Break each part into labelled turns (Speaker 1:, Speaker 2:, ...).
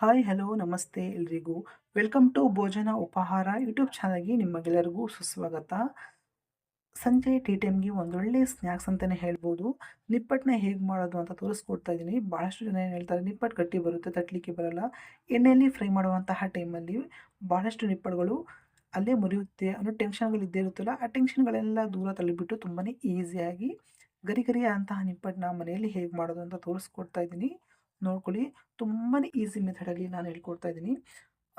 Speaker 1: Hi, hello, ನಮಸ್ತೆ ಎಲ್ರಿಗೂ. Welcome to ಭೋಜನ ಉಪಹಾರ ಯೂಟ್ಯೂಬ್ ಚಾನಲ್ಗೆ ನಿಮಗೆಲ್ಲರಿಗೂ ಸುಸ್ವಾಗತ. ಸಂಜೆ ಟೀ ಟೈಮ್ಗೆ ಒಂದೊಳ್ಳೆ ಸ್ನ್ಯಾಕ್ಸ್ ಅಂತಲೇ ಹೇಳ್ಬೋದು. ನಿಪ್ಪಟ್ಟನ್ನ ಹೇಗೆ ಮಾಡೋದು ಅಂತ ತೋರಿಸ್ಕೊಡ್ತಾ ಇದ್ದೀನಿ ಭಾಳಷ್ಟು ಜನ ಏನು ಹೇಳ್ತಾರೆ ನಿಪ್ಪಟ್ಟು ಗಟ್ಟಿ ಬರುತ್ತೆ ತಟ್ಟಲಿಕ್ಕೆ ಬರಲ್ಲ. ಎಣ್ಣೆಯಲ್ಲಿ ಫ್ರೈ ಮಾಡುವಂತಹ ಟೈಮಲ್ಲಿ ಭಾಳಷ್ಟು ನಿಪ್ಪಟ್ಟುಗಳು ಅಲ್ಲೇ ಮುರಿಯುತ್ತೆ. ಅನ್ನೋ ಟೆನ್ಷನ್ಗಳು ಇದ್ದೇ ಇರುತ್ತಲ್ಲ, ಆ ಟೆನ್ಷನ್ಗಳೆಲ್ಲ ದೂರ ತಳ್ಳಿಬಿಟ್ಟು ತುಂಬಾ ಈಸಿಯಾಗಿ ಗರಿ ನಿಪ್ಪಟ್ಟನ್ನ ಮನೆಯಲ್ಲಿ ಹೇಗೆ ಮಾಡೋದು ಅಂತ ತೋರಿಸ್ಕೊಡ್ತಾ ಇದ್ದೀನಿ ನೋಡ್ಕೊಳ್ಳಿ. ತುಂಬಾ ಈಸಿ ಮೆಥಡಲ್ಲಿ ನಾನು ಹೇಳ್ಕೊಡ್ತಾ ಇದ್ದೀನಿ.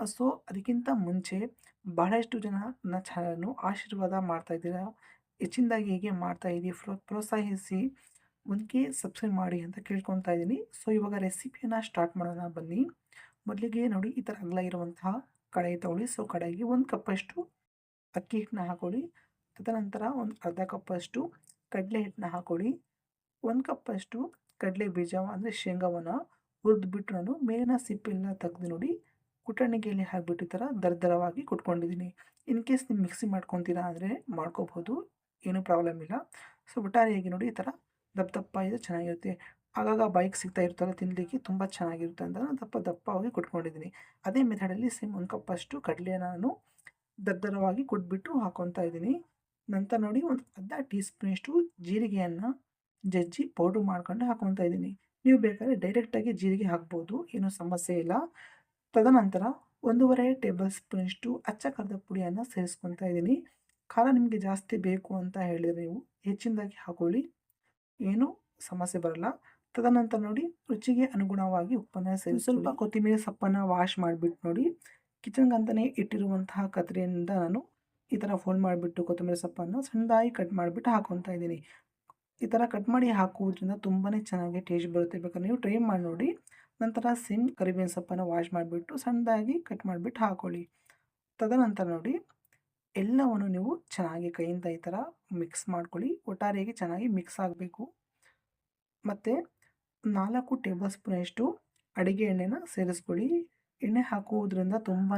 Speaker 1: ಸೊ, ಅದಕ್ಕಿಂತ ಮುಂಚೆ ಬಹಳಷ್ಟು ಜನ ನನ್ನ ಚಾನಲನ್ನು ಆಶೀರ್ವಾದ ಮಾಡ್ತಾ ಇದ್ದೀರಾ. ಹೆಚ್ಚಿನದಾಗಿ ಹೇಗೆ ಮಾಡ್ತಾ ಇದ್ದೀವಿ ಪ್ರೋ, ಪ್ರೋತ್ಸಾಹಿಸಿ. ಒಂದಕ್ಕೆ ಸಬ್ಸ್ಕ್ರೈಬ್ ಮಾಡಿ ಅಂತ ಕೇಳ್ಕೊತಾ ಇದ್ದೀನಿ. ಸೊ, ಇವಾಗ ರೆಸಿಪಿಯನ್ನು ಸ್ಟಾರ್ಟ್ ಮಾಡೋಣ ಬನ್ನಿ. ಮೊದಲಿಗೆ ನೋಡಿ, ಈ ಥರ ಅಗಲ ಇರುವಂತಹ ಕಡಾಯಿ ತಗೊಳ್ಳಿ. ಸೊ, ಕಡಾಯಿಗೆ ಒಂದು ಕಪ್ಪಷ್ಟು ಅಕ್ಕಿ ಹಿಟ್ಟನ್ನ ಹಾಕೊಳ್ಳಿ. ತದನಂತರ ಒಂದು ಅರ್ಧ ಕಪ್ಪಷ್ಟು ಕಡಲೆ ಹಿಟ್ಟನ್ನ ಹಾಕೊಳ್ಳಿ. ಒಂದು ಕಪ್ಪಷ್ಟು ಕಡಲೆ ಬೀಜ ಅಂದರೆ ಶೇಂಗಾವನ್ನು ಹುರಿದ್ಬಿಟ್ಟು ನಾನು ಮೇಲಿನ ಸಿಪ್ಪೆಲ್ಲ ತೆಗೆದು ನೋಡಿ ಕುಟಣಿಗೆಯಲ್ಲಿ ಹಾಕಿಬಿಟ್ಟು ಈ ಥರ ದರದರವಾಗಿ ಕುಟ್ಕೊಂಡಿದ್ದೀನಿ. ಇನ್ ಕೇಸ್ ನೀವು ಮಿಕ್ಸಿ ಮಾಡ್ಕೊತೀರಾ ಅಂದರೆ ಮಾಡ್ಕೋಬೋದು, ಏನೂ ಪ್ರಾಬ್ಲಮ್ ಇಲ್ಲ. ಸೊ ಒಟ್ಟಾರೆಯಾಗಿ ನೋಡಿ ಈ ಥರ ದಪ್ಪ ದಪ್ಪ ಇದೆ ಚೆನ್ನಾಗಿರುತ್ತೆ. ಆಗಾಗ ಬೈಕ್ ಸಿಗ್ತಾ ಇರ್ತಲ್ಲ ತಿನ್ನಲಿಕ್ಕೆ ತುಂಬ ಚೆನ್ನಾಗಿರುತ್ತೆ ಅಂತ ದಪ್ಪ ದಪ್ಪವಾಗಿ ಕುಟ್ಕೊಂಡಿದ್ದೀನಿ. ಅದೇ ಮೆಥಡಲ್ಲಿ ಸೇಮ್ ಒಂದು ಕಪ್ಪಷ್ಟು ಕಡಲೆ ನಾನು ದರ್ದರವಾಗಿ ಕುಟ್ಬಿಟ್ಟು ಹಾಕೊತಾ ಇದ್ದೀನಿ. ನಂತರ ನೋಡಿ ಒಂದು ಅರ್ಧ ಟೀ ಸ್ಪೂನಷ್ಟು ಜೀರಿಗೆಯನ್ನು ಜಜ್ಜಿ ಪೌಡ್ರ್ ಮಾಡ್ಕೊಂಡು ಹಾಕೊತಾ ಇದ್ದೀನಿ. ನೀವು ಬೇಕಾದರೆ ಡೈರೆಕ್ಟಾಗಿ ಜೀರಿಗೆ ಹಾಕ್ಬೋದು ಏನೂ ಸಮಸ್ಯೆ ಇಲ್ಲ. ತದನಂತರ ಒಂದೂವರೆ ಟೇಬಲ್ ಸ್ಪೂನಷ್ಟು ಅಚ್ಚ ಕರದ ಪುಡಿಯನ್ನು ಸೇರಿಸ್ಕೊತಾ ಇದ್ದೀನಿ. ಖಾರ ನಿಮಗೆ ಜಾಸ್ತಿ ಬೇಕು ಅಂತ ಹೇಳಿದರೆ ನೀವು ಹೆಚ್ಚಿನದಾಗಿ ಹಾಕೊಳ್ಳಿ ಏನೂ ಸಮಸ್ಯೆ ಬರಲ್ಲ. ತದನಂತರ ನೋಡಿ ರುಚಿಗೆ ಅನುಗುಣವಾಗಿ ಉಪ್ಪನ್ನು ಸೇರಿಸಿ ಸ್ವಲ್ಪ ಕೊತ್ತಿಮೀರಿ ಸೊಪ್ಪನ್ನು ವಾಶ್ ಮಾಡಿಬಿಟ್ಟು ನೋಡಿ ಕಿಚನ್ಗೆ ಅಂತಲೇ ಇಟ್ಟಿರುವಂತಹ ಕತ್ರಿಯಿಂದ ನಾನು ಈ ಥರ ಫೋಲ್ಡ್ ಮಾಡಿಬಿಟ್ಟು ಕೊತ್ತಂಬರಿ ಸೊಪ್ಪನ್ನು ಸಣ್ಣದಾಗಿ ಕಟ್ ಮಾಡಿಬಿಟ್ಟು ಹಾಕೊತಾ ಇದ್ದೀನಿ. ಈ ಥರ ಕಟ್ ಮಾಡಿ ಹಾಕುವುದರಿಂದ ತುಂಬಾ ಚೆನ್ನಾಗಿ ಟೇಸ್ಟ್ ಬರುತ್ತೆ. ಬೇಕಾದ್ರೆ ನೀವು ಟ್ರೈ ಮಾಡಿ ನೋಡಿ. ನಂತರ ಸಿಮ್, ಕರಿಬೇವಿನ ಸೊಪ್ಪನ್ನು ವಾಶ್ ಮಾಡಿಬಿಟ್ಟು ಸಣ್ಣದಾಗಿ ಕಟ್ ಮಾಡಿಬಿಟ್ಟು ಹಾಕೊಳ್ಳಿ. ತದನಂತರ ನೋಡಿ, ಎಲ್ಲವನ್ನು ನೀವು ಚೆನ್ನಾಗಿ ಕೈಯಿಂದ ಈ ಥರ ಮಿಕ್ಸ್ ಮಾಡ್ಕೊಳ್ಳಿ. ಒಟ್ಟಾರೆಯಾಗಿ ಚೆನ್ನಾಗಿ ಮಿಕ್ಸ್ ಆಗಬೇಕು. ಮತ್ತು ನಾಲ್ಕು ಟೇಬಲ್ ಸ್ಪೂನಷ್ಟು ಅಡುಗೆ ಎಣ್ಣೆನ ಸೇರಿಸ್ಕೊಳ್ಳಿ. ಎಣ್ಣೆ ಹಾಕುವುದರಿಂದ ತುಂಬಾ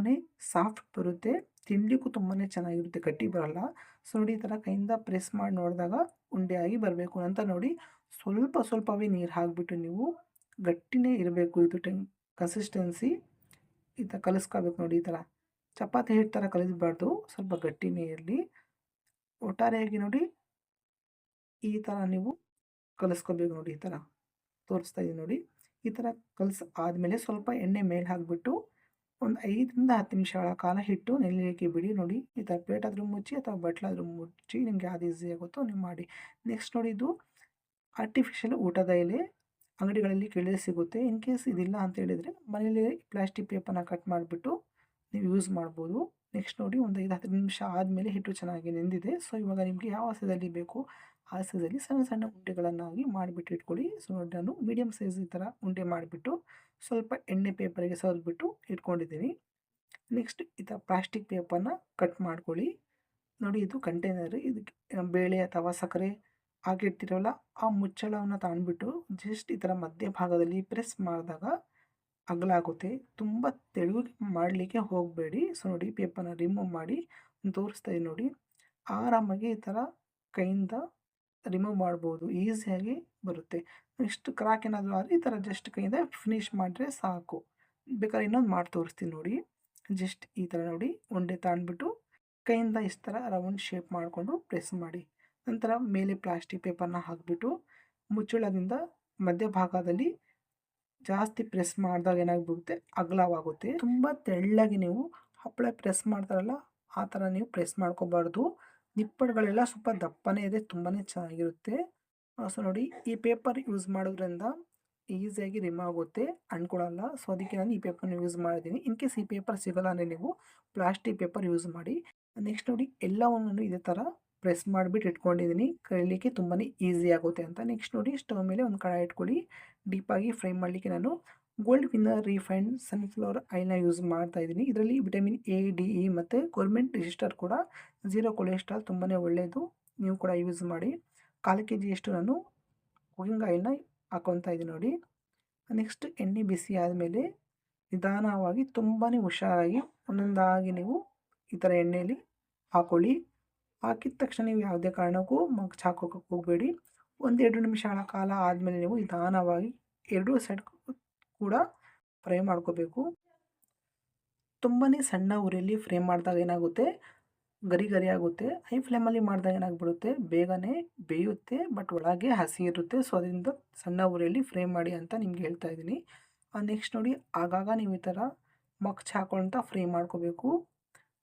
Speaker 1: ಸಾಫ್ಟ್ ಬರುತ್ತೆ. ತಿನ್ನಲಿಕ್ಕೂ ತುಂಬಾ ಚೆನ್ನಾಗಿರುತ್ತೆ, ಗಟ್ಟಿ ಬರಲ್ಲ. ಸೊ ನೋಡಿ ಈ ಥರ ಕೈಯಿಂದ ಪ್ರೆಸ್ ಮಾಡಿ ನೋಡಿದಾಗ ಉಂಡೆಯಾಗಿ ಬರಬೇಕು ಅಂತ ನೋಡಿ. ಸ್ವಲ್ಪ ಸ್ವಲ್ಪವೇ ನೀರು ಹಾಕಿಬಿಟ್ಟು ನೀವು ಗಟ್ಟಿನೇ ಇರಬೇಕು ಇದು ಟೆನ್ ಕನ್ಸಿಸ್ಟೆನ್ಸಿ ಈ ಥರ ಕಲಿಸ್ಕೋಬೇಕು ನೋಡಿ ಈ ಥರ ಚಪಾತಿ ಹಿಟ್ಟು ಥರ ಕಲಿಸಬಾರ್ದು, ಸ್ವಲ್ಪ ಗಟ್ಟಿನೇ ಇರಲಿ. ಒಟ್ಟಾರೆಯಾಗಿ ನೋಡಿ ಈ ಥರ ನೀವು ಕಲಿಸ್ಕೋಬೇಕು ನೋಡಿ ಈ ಥರ ತೋರಿಸ್ತಾ ಇದ್ದೀನಿ ನೋಡಿ. ಈ ಥರ ಕಲಸಿ ಆದಮೇಲೆ ಸ್ವಲ್ಪ ಎಣ್ಣೆ ಮೇಲೆ ಹಾಕಿಬಿಟ್ಟು ಒಂದು ಐದರಿಂದ ಹತ್ತು ನಿಮಿಷಗಳ ಕಾಲ ಹಿಟ್ಟು ನೆನೆಯಲಿಕ್ಕೆ ಬಿಡಿ, ನೋಡಿ. ಈ ಥರ ಪ್ಲೇಟ್ ಆದರೂ ಮುಚ್ಚಿ ಅಥವಾ ಬಟ್ಲಾದರೂ ಮುಚ್ಚಿ ನಿಮಗೆ ಯಾವ್ದು ಈಸಿ ಆಗುತ್ತೋ ನೀವು ಮಾಡಿ. ನೆಕ್ಸ್ಟ್ ನೋಡಿ ಇದು ಆರ್ಟಿಫಿಷಿಯಲ್ ಊಟದ ಎಲೆ. ಅಂಗಡಿಗಳಲ್ಲಿ ಕೇಳಿ ಸಿಗುತ್ತೆ. ಇನ್ ಕೇಸ್ ಇದಿಲ್ಲ ಅಂತ ಹೇಳಿದರೆ ಮನೇಲಿ ಪ್ಲಾಸ್ಟಿಕ್ ಪೇಪರ್ನ ಕಟ್ ಮಾಡಿಬಿಟ್ಟು ನೀವು ಯೂಸ್ ಮಾಡ್ಬೋದು. ನೆಕ್ಸ್ಟ್ ನೋಡಿ ಒಂದು ಐದು ಹತ್ತು ನಿಮಿಷ ಆದಮೇಲೆ ಹಿಟ್ಟು ಚೆನ್ನಾಗಿ ನೆಂದಿದೆ. ಸೊ ಇವಾಗ ನಿಮಗೆ ಯಾವ ಹಸದಲ್ಲಿ ಬೇಕು? ಆ ಸಣ್ಣ ಸಣ್ಣ ಉಂಡೆಗಳನ್ನಾಗಿ ಮಾಡಿಬಿಟ್ಟು ಇಟ್ಕೊಳ್ಳಿ. ಸೊ ನಾನು ಮೀಡಿಯಮ್ ಸೈಜ್ ಈ ಥರ ಉಂಡೆ ಮಾಡಿಬಿಟ್ಟು ಸ್ವಲ್ಪ ಎಣ್ಣೆ ಪೇಪರಿಗೆ ಸವರ್ಬಿಟ್ಟು ಇಟ್ಕೊಂಡಿದ್ದೀನಿ ನೆಕ್ಸ್ಟ್ ಈ ಥರ ಪ್ಲಾಸ್ಟಿಕ್ ಪೇಪರ್ನ ಕಟ್ ಮಾಡ್ಕೊಳ್ಳಿ. ನೋಡಿ ಇದು ಕಂಟೈನರ್, ಇದಕ್ಕೆ ಬೇಳೆ ಅಥವಾ ಸಕ್ಕರೆ ಹಾಕಿರ್ತಿರಲ್ಲ ಆ ಮುಚ್ಚಳವನ್ನು ತಗೊಂಡ್ಬಿಟ್ಟು ಜಸ್ಟ್ ಈ ಥರ ಮಧ್ಯ ಭಾಗದಲ್ಲಿ ಪ್ರೆಸ್ ಮಾಡಿದಾಗ ಅಗಲಾಗುತ್ತೆ. ತುಂಬ ತೆಳುವಾಗಿ ಮಾಡಲಿಕ್ಕೆ ಹೋಗಬೇಡಿ. ಸೊ ನೋಡಿ ಪೇಪರ್ನ ರಿಮೂವ್ ಮಾಡಿ ತೋರಿಸ್ತಾ ನೋಡಿ. ಆರಾಮಾಗಿ ಈ ಥರ ಕೈಯಿಂದ ರಿಮೂವ್ ಮಾಡ್ಬೋದು ಈಸಿಯಾಗಿ ಬರುತ್ತೆ. ನೆಕ್ಸ್ಟ್ ಕ್ರಾಕ್ ಏನಾದರೂ ಆದರೆ ಈ ಥರ ಜಸ್ಟ್ ಕೈಯಿಂದ ಫಿನಿಶ್ ಮಾಡಿದ್ರೆ ಸಾಕು. ಬೇಕಾದ್ರೆ ಇನ್ನೊಂದು ಮಾಡಿ ತೋರಿಸ್ತೀನಿ ನೋಡಿ. ಜಸ್ಟ್ ಈ ಥರ ನೋಡಿ ಉಂಡೆ ತಾಂಡ್ಬಿಟ್ಟು ಕೈಯಿಂದ ಇಷ್ಟು ಥರ ರೌಂಡ್ ಶೇಪ್ ಮಾಡಿಕೊಂಡು ಪ್ರೆಸ್ ಮಾಡಿ. ನಂತರ ಮೇಲೆ ಪ್ಲಾಸ್ಟಿಕ್ ಪೇಪರ್ನ ಹಾಕಿಬಿಟ್ಟು ಮುಚ್ಚಳದಿಂದ ಮಧ್ಯಭಾಗದಲ್ಲಿ ಜಾಸ್ತಿ ಪ್ರೆಸ್ ಮಾಡಿದಾಗ ಏನಾಗ್ಬಿಡುತ್ತೆ? ಅಗಲವಾಗುತ್ತೆ. ತುಂಬ ತೆಳ್ಳಗೆ ನೀವು ಹಪ್ಪಳ ಪ್ರೆಸ್ ಮಾಡ್ತಾರಲ್ಲ, ಆ ಥರ ನೀವು ಪ್ರೆಸ್ ಮಾಡ್ಕೋಬಾರ್ದು. ನಿಪ್ಪಟ್ಟುಗಳೆಲ್ಲ ಸ್ವಲ್ಪ ದಪ್ಪನೇ ಇದೆ ತುಂಬಾ ಚೆನ್ನಾಗಿರುತ್ತೆ. ಸೊ ನೋಡಿ, ಈ ಪೇಪರ್ ಯೂಸ್ ಮಾಡೋದ್ರಿಂದ ಈಸಿಯಾಗಿ ರಿಮ್ ಆಗುತ್ತೆ. ಅಂದ್ಕೊಳ್ಳಲ್ಲ ಸೊ ಅದಕ್ಕೆ ನಾನು ಈ ಪೇಪರ್ನ ಯೂಸ್ ಮಾಡಿದ್ದೀನಿ. ಇನ್ ಕೇಸ್ ಈ ಪೇಪರ್ ಸಿಗಲ್ಲ ಅಂದರೆ ನೀವು ಪ್ಲಾಸ್ಟಿಕ್ ಪೇಪರ್ ಯೂಸ್ ಮಾಡಿ. ನೆಕ್ಸ್ಟ್ ನೋಡಿ, ಎಲ್ಲವನ್ನು ಇದೇ ಥರ ಪ್ರೆಸ್ ಮಾಡಿಬಿಟ್ಟು ಇಟ್ಕೊಂಡಿದ್ದೀನಿ. ಕರೀಲಿಕ್ಕೆ ತುಂಬಾ ಈಸಿ ಆಗುತ್ತೆ ಅಂತ. ನೆಕ್ಸ್ಟ್ ನೋಡಿ, ಸ್ಟವ್ ಮೇಲೆ ಒಂದು ಕಡಾಯಿ ಇಟ್ಕೊಳ್ಳಿ. ಡೀಪಾಗಿ ಫ್ರೈ ಮಾಡಲಿಕ್ಕೆ ನಾನು ಗೋಲ್ಡ್ ವಿನ್ನರ್ ರಿಫೈಂಡ್ ಸನ್ಫ್ಲವರ್ ಆಯಿಲ್ನ ಯೂಸ್ ಮಾಡ್ತಾ ಇದ್ದೀನಿ. ಇದರಲ್ಲಿ ವಿಟಮಿನ್ ಎ ಡಿ ಇ ಮತ್ತು ಗೋರ್ಮೆಂಟ್ ರಿಜಿಸ್ಟರ್ ಕೂಡ ಝೀರೋ ಕೊಲೆಸ್ಟ್ರಾಲ್ ತುಂಬಾ ಒಳ್ಳೆಯದು ನೀವು ಕೂಡ ಯೂಸ್ ಮಾಡಿ. ಕಾಲು ಕೆ ಜಿಯಷ್ಟು ನಾನು ಕುಕಿಂಗ್ ಆಯಿಲ್ನ ಹಾಕೊತಾ ಇದ್ದೀನಿ ನೋಡಿ. ನೆಕ್ಸ್ಟ್ ಎಣ್ಣೆ ಬಿಸಿ ಆದಮೇಲೆ ನಿಧಾನವಾಗಿ ತುಂಬಾ ಹುಷಾರಾಗಿ ಒಂದೊಂದಾಗಿ ನೀವು ಈ ಥರ ಎಣ್ಣೆಯಲ್ಲಿ ಹಾಕೊಳ್ಳಿ. ಹಾಕಿದ ತಕ್ಷಣ ನೀವು ಯಾವುದೇ ಕಾರಣಕ್ಕೂ ಮಗ್ ಚಾಕೋಕೆ ಹೋಗಬೇಡಿ. ಒಂದೆರಡು ನಿಮಿಷಗಳ ಕಾಲ ಆದಮೇಲೆ ನೀವು ನಿಧಾನವಾಗಿ ಎರಡೂ ಸೈಡ್ ಕೂಡ ಫ್ರೈ ಮಾಡ್ಕೋಬೇಕು. ತುಂಬಾ ಸಣ್ಣ ಉರಿಯಲ್ಲಿ ಫ್ರೈ ಮಾಡಿದಾಗ ಏನಾಗುತ್ತೆ? ಗರಿ ಗರಿ ಆಗುತ್ತೆ. ಹೈ ಫ್ಲೇಮಲ್ಲಿ ಮಾಡಿದಾಗ ಏನಾಗ್ಬಿಡುತ್ತೆ? ಬೇಗನೆ ಬೇಯುತ್ತೆ, ಬಟ್ ಒಳಗೆ ಹಸಿ ಇರುತ್ತೆ. ಸೊ, ಅದರಿಂದ ಸಣ್ಣ ಉರಿಯಲ್ಲಿ ಫ್ರೈ ಮಾಡಿ ಅಂತ ನಿಮ್ಗೆ ಹೇಳ್ತಾ ಇದ್ದೀನಿ. ನೆಕ್ಸ್ಟ್ ನೋಡಿ, ಆಗಾಗ ನೀವು ಈ ಥರ ಮಗ್ಚ್ ಹಾಕೊಳ್ತಾ ಫ್ರೈ ಮಾಡ್ಕೋಬೇಕು.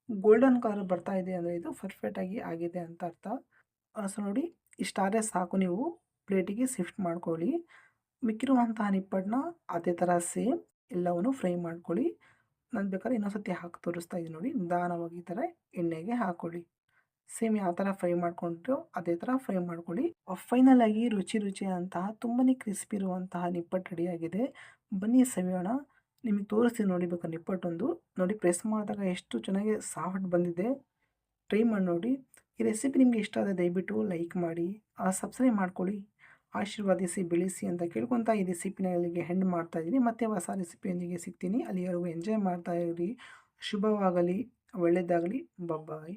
Speaker 1: ಗೋಲ್ಡನ್ ಕಲರ್ ಬರ್ತಾ ಇದೆ ಅಂದರೆ ಇದು ಪರ್ಫೆಕ್ಟಾಗಿ ಆಗಿದೆ ಅಂತ ಅರ್ಥ. ಸೊ, ನೋಡಿ, ಇಷ್ಟಾದರೆ ಸಾಕು ನೀವು. ಪ್ಲೇಟಿಗೆ ಶಿಫ್ಟ್ ಮಾಡ್ಕೊಳ್ಳಿ. ಮಿಕ್ಕಿರುವಂತಹ ನಿಪ್ಪಟ್ಟನ್ನ ಅದೇ ಥರ ಸೇಮ್ ಎಲ್ಲವನ್ನು ಫ್ರೈ ಮಾಡ್ಕೊಳ್ಳಿ. ನಾನು ಬೇಕಾದ್ರೆ ಇನ್ನೊಂದ್ಸತಿ ಹಾಕಿ ತೋರಿಸ್ತಾ ಇದ್ದೀನಿ ನೋಡಿ. ನಿಧಾನವಾಗಿ ಈ ಥರ ಎಣ್ಣೆಗೆ ಹಾಕ್ಕೊಳ್ಳಿ ಸೇಮ್ ಯಾವ ಥರ ಫ್ರೈ ಮಾಡ್ಕೊಂಡ್ರು ಅದೇ ಥರ ಫ್ರೈ ಮಾಡ್ಕೊಳ್ಳಿ. ಫೈನಲ್ ಆಗಿ ರುಚಿ ರುಚಿಯಾದಂತಹ ತುಂಬಾ ಕ್ರಿಸ್ಪಿ ಇರುವಂತಹ ನಿಪ್ಪಟ್ಟು ರೆಡಿಯಾಗಿದೆ ಬನ್ನಿ ಸವಿಯೋಣ. ನಿಮಗೆ ತೋರಿಸ್ತೀನಿ ನೋಡಿ ಬೇಕಾದ್ರೆ ನಿಪ್ಪಟ್ಟೊಂದು. ನೋಡಿ ಪ್ರೆಸ್ ಮಾಡಿದಾಗ ಎಷ್ಟು ಚೆನ್ನಾಗಿ ಸಾಫ್ಟ್ ಬಂದಿದೆ. ಟ್ರೈ ಮಾಡಿ ನೋಡಿ. ಈ ರೆಸಿಪಿ ನಿಮಗೆ ಇಷ್ಟ ಆದರೆ ದಯವಿಟ್ಟು ಲೈಕ್ ಮಾಡಿ. ಸಬ್ಸ್ಕ್ರೈಬ್ ಮಾಡ್ಕೊಳ್ಳಿ. ಆಶೀರ್ವಾದಿಸಿ, ಬೆಳೆಸಿ ಅಂತ ಕೇಳ್ಕೊತಾ ಈ ರೆಸಿಪಿನ ಇಲ್ಲಿಗೆ ಹೆಂಡ್ ಮಾಡ್ತಾ ಇದ್ದೀನಿ. ಮತ್ತೆ ಹೊಸ ರೆಸಿಪಿಯೊಂದಿಗೆ ಸಿಗ್ತೀನಿ. ಅಲ್ಲಿವರೆಗೂ ಎಂಜಾಯ್ ಮಾಡ್ತಾ ಇರಿ. ಶುಭವಾಗಲಿ ಒಳ್ಳೆಯದಾಗಲಿ ಬಬ್ಬಾಯ್